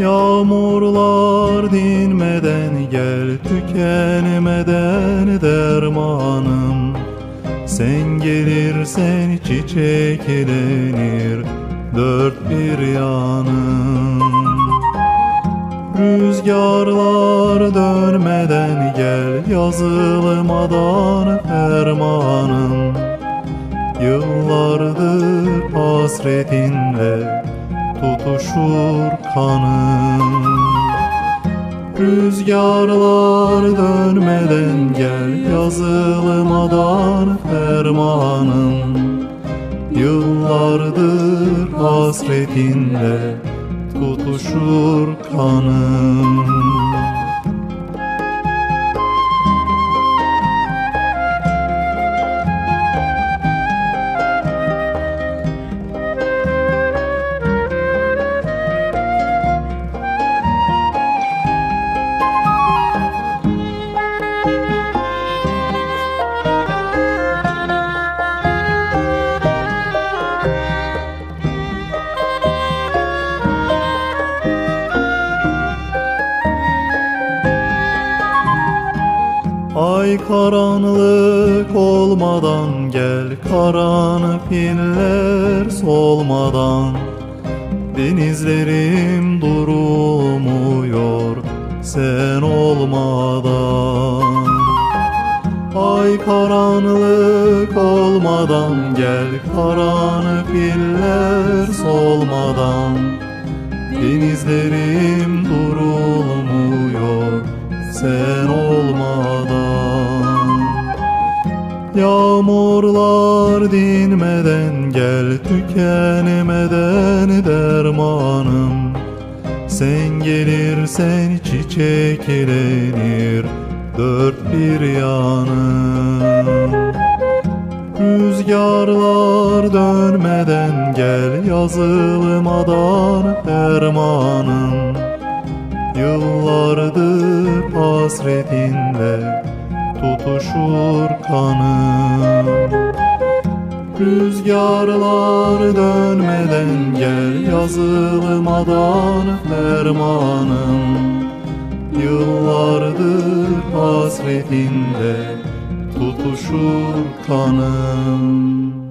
Yağmurlar dinmeden gel tükenmeden dermanım. Sen gelirsen çiçeklenir dört bir yanım. Rüzgarlar dönmeden gel yazılmadan fermanım. Yıllardır hasretinle tutuşur kanım. Rüzgarlar dönmeden gel yazılmadan fermanım. Yıllardır hasretinle tutuşur kanım Ay karanlık olmadan gel karanlık inler solmadan. Denizlerim durumuyor sen olmadan. Ay karanlık olmadan gel karanlık inler solmadan. Denizlerim durulmuyor sen Yağmurlar dinmeden gel tükenmeden dermanım. Sen gelirsen çiçeklenir dört bir yanım. Rüzgarlar dönmeden gel yazılmadan dermanım. Yıllardır hasretinle tutuşur kanım Rüzgarlar dönmeden gel yazılmadan fermanım. Yıllardır hasretinle tutuşur kanım